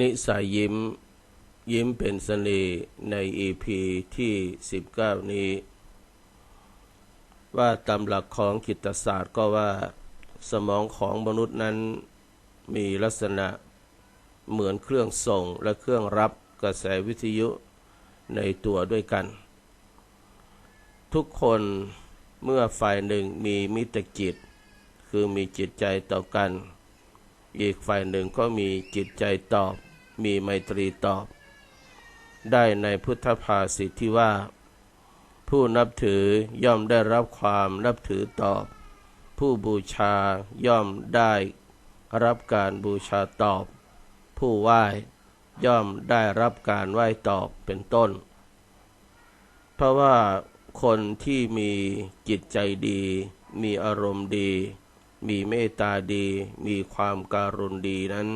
นิสัยยิ้ม ยิ้มเป็นเสน่ห์ในอีพีที่ 19 นี้ ว่าตามหลักของจิตศาสตร์ก็ว่า สมองของมนุษย์นั้นมีลักษณะเหมือนเครื่องส่งและเครื่องรับกระแสวิทยุในตัวด้วยกัน ทุกคนเมื่อฝ่ายหนึ่งมีมิตรจิต คือมีจิตใจต่อกัน อีกฝ่ายหนึ่งก็มีจิตใจตอบ มีไมตรีตอบ ได้ในพุทธภาษิตที่ว่า ผู้นับถือย่อมได้รับความนับถือตอบ ผู้บูชาย่อมได้รับการบูชาตอบ ผู้ไหว้ย่อมได้รับการไหว้ตอบเป็นต้น เพราะว่าคนที่มีจิตใจดี มีอารมณ์ดี มีเมตตาดี มีความการุณดีนั้น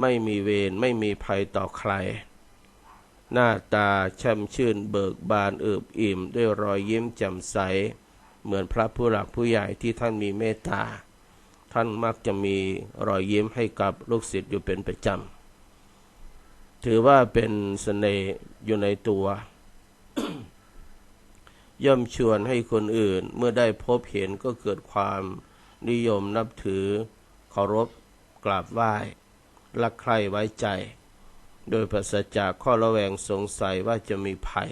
ไม่มีเวรไม่มีภัยต่อใคร หน้าตาแช่มชื่นเบิกบานเอิบอิ่ม ด้วยรอยยิ้มแจ่มใส เหมือนพระผู้หลักผู้ใหญ่ที่ท่านมีเมตตา ท่านมักจะมีรอยยิ้มให้กับลูกศิษย์อยู่เป็นประจำ ถือว่าเป็นสเสน่ห์อยู่ในตัว ย่อมชวนให้คนอื่นเมื่อได้พบเห็นก็เกิดความนิยมนับถือเคารพกราบไหว้ รักใครไว้ใจ โดยปราศจากข้อระแวงสงสัยว่าจะมีภัย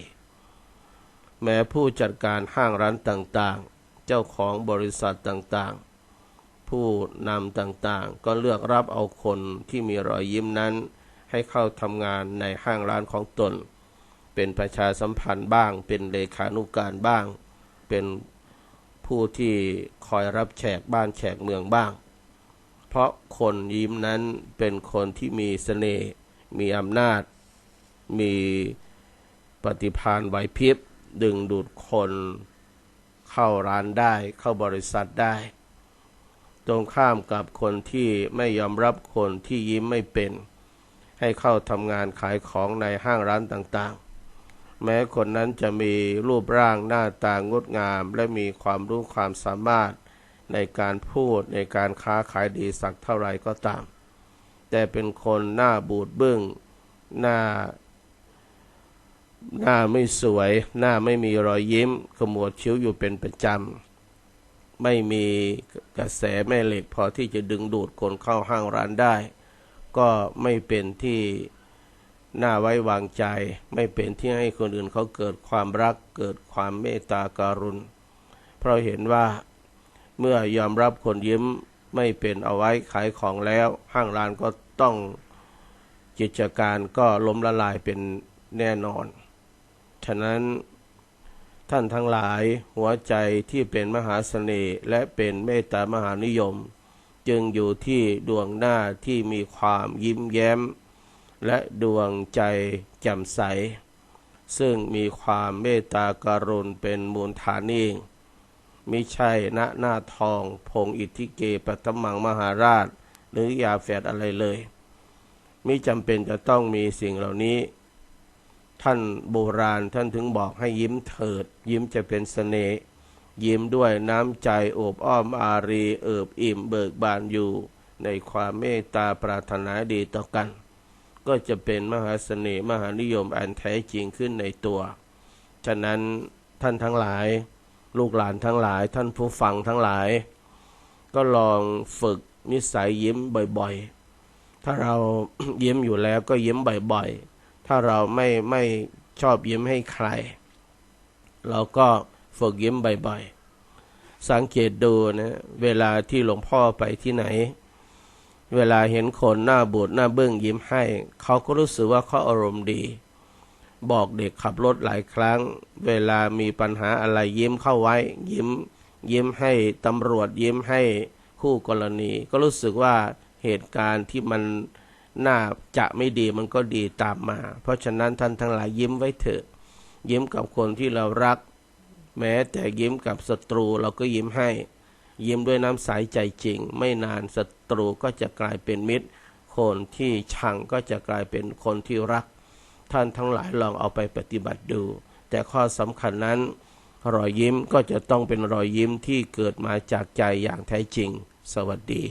แม้ผู้จัดการห้างร้านต่างๆ เจ้าของบริษัทต่างๆ ผู้นำต่างๆ ก็เลือกรับเอาคนที่มีรอยยิ้มนั้น ให้เข้าทำงานในห้างร้านของตน เป็นประชาสัมพันธ์บ้าง เป็นเลขานุการบ้าง เป็นผู้ที่คอยรับแขกบ้านแขกเมืองบ้าง เพราะคนยิ้มนั้นเป็นคนที่มีเสน่ห์มีอำนาจ มีปฏิภาณไหวพริบ ดึงดูดคนเข้าร้านได้ เข้าบริษัทได้ ตรงข้ามกับคนที่ไม่ยอมรับคนที่ยิ้มไม่เป็น ให้เข้าทำงานขายของในห้างร้านต่างๆ แม้คนนั้นจะมีรูปร่างหน้าตางดงาม และมีความรู้ความสามารถ ในการพูดในการค้าขายดีสักเท่าไรก็ตาม แต่เป็นคนหน้าบูดบึ้งหน้า หน้าไม่สวย หน้าไม่มีรอยยิ้ม ขมวดคิ้วอยู่เป็นประจำ ไม่มีกระแสแม่เหล็กพอที่จะดึงดูดคนเข้าห้างร้านได้ ก็ไม่เป็นที่น่าไว้วางใจ ไม่เป็นที่ให้คนอื่นเขาเกิดความรักเกิดความเมตตาการุณ เพราะเห็นว่า เมื่อยอมรับคนยิ้มไม่เป็นเอาไว้ขายของแล้ว ห้างร้านก็ต้องกิจการก็ล้มละลายเป็นแน่นอน ฉะนั้นท่านทั้งหลายหัวใจที่เป็นมหาเสน่ห์และเป็นเมตตามหานิยม จึงอยู่ที่ดวงหน้าที่มีความยิ้มแย้ม และดวงใจแจ่มใส ซึ่งมีความเมตตาการุณเป็นมูลฐานเอง มิใช่ณหน้าทอง พงอิทธิเกปัตมังมหาราช หรือยาแฝดอะไรเลยมิจำเป็นจะต้องมีสิ่งเหล่านี้ ท่านโบราณท่านถึงบอกให้ยิ้มเถิด ยิ้มจะเป็นสเสน่ห์ยิ้มด้วยน้ำใจโอบอ้อมอารี เอิบอิ่มเบิกบานอยู่ ในความเมตตาปรารถนาดีต่อกัน ก็จะเป็นมหาเสน่ห์มหานิยมอันแท้จริงขึ้นในตัว ฉะนั้นท่านทั้งหลาย ลูกหลานทั้งหลาย ท่านผู้ฟังทั้งหลาย ก็ลองฝึกนิสัยยิ้มบ่อยๆ ถ้าเรายิ้มอยู่แล้วก็ยิ้มบ่อยๆ ถ้าเราไม่ไม่ชอบยิ้มให้ใคร เราก็ฝึกยิ้มบ่อยๆ สังเกตดูนะเวลาที่หลวงพ่อไปที่ไหน เวลาเห็นคนหน้าบูดหน้าเบื้องยิ้มให้ เขาก็รู้สึกว่าเขาอารมณ์ดี บอกเด็กขับรถหลายครั้ง เวลามีปัญหาอะไรยิ้มเข้าไว้ ยิ้ม ยิ้มให้ตำรวจยิ้มให้คู่กรณี ก็รู้สึกว่าเหตุการณ์ที่มันน่าจะไม่ดีมันก็ดีตามมา เพราะฉะนั้นท่านทั้งหลายยิ้มไว้เถอะ ยิ้มกับคนที่เรารัก แม้แต่ยิ้มกับศัตรูเราก็ยิ้มให้ ยิ้มด้วยน้ำใสใจจริง ไม่นานศัตรูก็จะกลายเป็นมิตร คนที่ชังก็จะกลายเป็นคนที่รัก ท่านทั้งหลายลองเอาไปปฏิบัติดู แต่ข้อสำคัญนั้น รอยยิ้มก็จะต้องเป็นรอยยิ้มที่เกิดมาจากใจอย่างแท้จริง สวัสดี